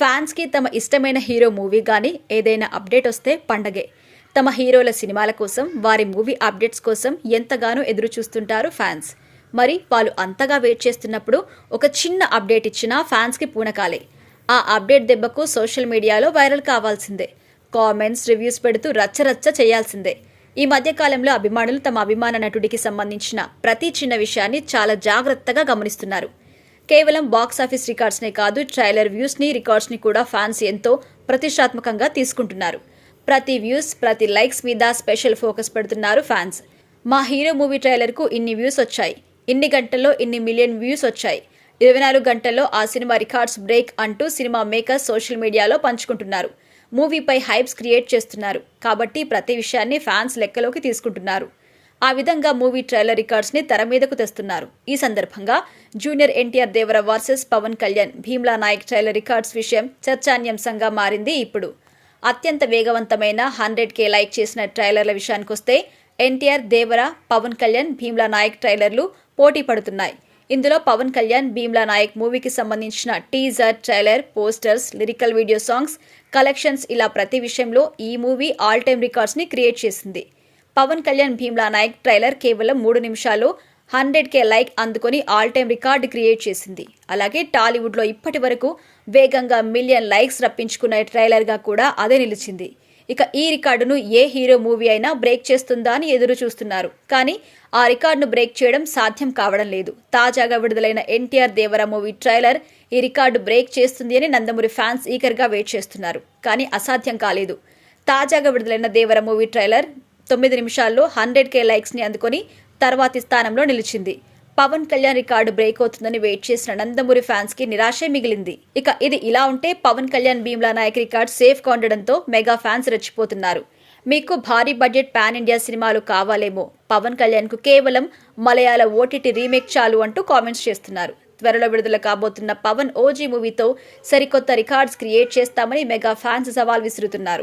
ఫ్యాన్స్కి తమ ఇష్టమైన హీరో మూవీ కానీ ఏదైనా అప్డేట్ వస్తే పండగే. తమ హీరోల సినిమాల కోసం వారి మూవీ అప్డేట్స్ కోసం ఎంతగానో ఎదురు చూస్తుంటారు ఫ్యాన్స్. మరి వాళ్ళు అంతగా వెయిట్ చేస్తున్నప్పుడు ఒక చిన్న అప్డేట్ ఇచ్చినా ఫ్యాన్స్కి పూనకాలే. ఆ అప్డేట్ దెబ్బకు సోషల్ మీడియాలో వైరల్ కావాల్సిందే. కామెంట్స్ రివ్యూస్ పెడుతూ రచ్చరచ్చ చేయాల్సిందే. ఈ మధ్య కాలంలో అభిమానులు తమ అభిమాన నటుడికి సంబంధించిన ప్రతి చిన్న విషయాన్ని చాలా జాగ్రత్తగా గమనిస్తున్నారు. కేవలం బాక్స్ ఆఫీస్ రికార్డ్స్నే కాదు ట్రైలర్ వ్యూస్ని రికార్డ్స్ని కూడా ఫ్యాన్స్ ఎంతో ప్రతిష్టాత్మకంగా తీసుకుంటున్నారు. ప్రతి వ్యూస్ ప్రతి లైక్స్ మీద స్పెషల్ ఫోకస్ పెడుతున్నారు ఫ్యాన్స్. మా హీరో మూవీ ట్రైలర్కు ఇన్ని వ్యూస్ వచ్చాయి. ఇన్ని గంటల్లో ఇన్ని మిలియన్ వ్యూస్ వచ్చాయి. ఇరవై నాలుగు గంటల్లో ఆ సినిమా రికార్డ్స్ బ్రేక్ అంటూ సినిమా మేకర్స్ సోషల్ మీడియాలో పంచుకుంటున్నారు. మూవీపై హైప్స్ క్రియేట్ చేస్తున్నారు. కాబట్టి ప్రతి విషయాన్ని ఫ్యాన్స్ లెక్కలోకి తీసుకుంటున్నారు. ఆ విధంగా మూవీ ట్రైలర్ రికార్డ్స్ని తెర మీదకు తెస్తున్నారు. ఈ సందర్భంగా junior NTR Devara versus Pawan Kalyan Bheemla Nayak trailer records విషయం చర్చాన్యాంశంగా మారింది ఇప్పుడు. అత్యంత వేగవంతమైన హండ్రెడ్ కే లైక్ చేసిన ట్రైలర్ల విషయానికొస్తే ఎన్టీఆర్ దేవర పవన్ కళ్యాణ్ భీమ్లా నాయక్ ట్రైలర్లు పోటీ పడుతున్నాయి. ఇందులో పవన్ కళ్యాణ్ భీమ్లా నాయక్ మూవీకి సంబంధించిన teaser trailer posters lyrical video songs collections ఇలా ప్రతి విషయంలో ఈ మూవీ ఆల్ టైమ్ రికార్డ్స్ని క్రియేట్ చేసింది. పవన్ కళ్యాణ్ భీమ్లా నాయక్ ట్రైలర్ కేవలం మూడు నిమిషాల్లో హండ్రెడ్ కే లైక్ అందుకొని ఆల్ టైం రికార్డు క్రియేట్ చేసింది. అలాగే టాలీవుడ్లో ఇప్పటి వరకు వేగంగా మిలియన్ లైక్స్ రప్పించుకున్న ట్రైలర్గా కూడా అదే నిలిచింది. ఇక ఈ రికార్డును ఏ హీరో మూవీ అయినా బ్రేక్ చేస్తుందా అని ఎదురు చూస్తున్నారు. కానీ ఆ రికార్డును బ్రేక్ చేయడం సాధ్యం కావడం లేదు. తాజాగా విడుదలైన ఎన్టీఆర్ దేవర మూవీ ట్రైలర్ ఈ రికార్డు బ్రేక్ చేస్తుంది అని నందమూరి ఫ్యాన్స్ ఈగర్గా వెయిట్ చేస్తున్నారు. కానీ అసాధ్యం కాలేదు. తాజాగా విడుదలైన దేవర మూవీ ట్రైలర్ తొమ్మిది నిమిషాల్లో హండ్రెడ్ కే లైక్స్ని అందుకొని తర్వాతి స్థానంలో నిలిచింది. పవన్ కళ్యాణ్ రికార్డు బ్రేక్ అవుతుందని వెయిట్ చేసిన నందమూరి ఫ్యాన్స్కి నిరాశే మిగిలింది. ఇక ఇది ఇలా ఉంటే పవన్ కళ్యాణ్ భీమ్లా నాయక్ రికార్డ్ సేఫ్గా ఉండడంతో మెగా ఫ్యాన్స్ రెచ్చిపోతున్నారు. మీకు భారీ బడ్జెట్ పాన్ ఇండియా సినిమాలు కావాలేమో. పవన్ కళ్యాణ్కు కేవలం మలయాళ ఓటీటీ రీమేక్ చాలు అంటూ కామెంట్స్ చేస్తున్నారు. త్వరలో విడుదల కాబోతున్న పవన్ ఓజీ మూవీతో సరికొత్త రికార్డ్స్ క్రియేట్ చేస్తామని మెగా ఫ్యాన్స్ సవాల్ విసురుతున్నారు.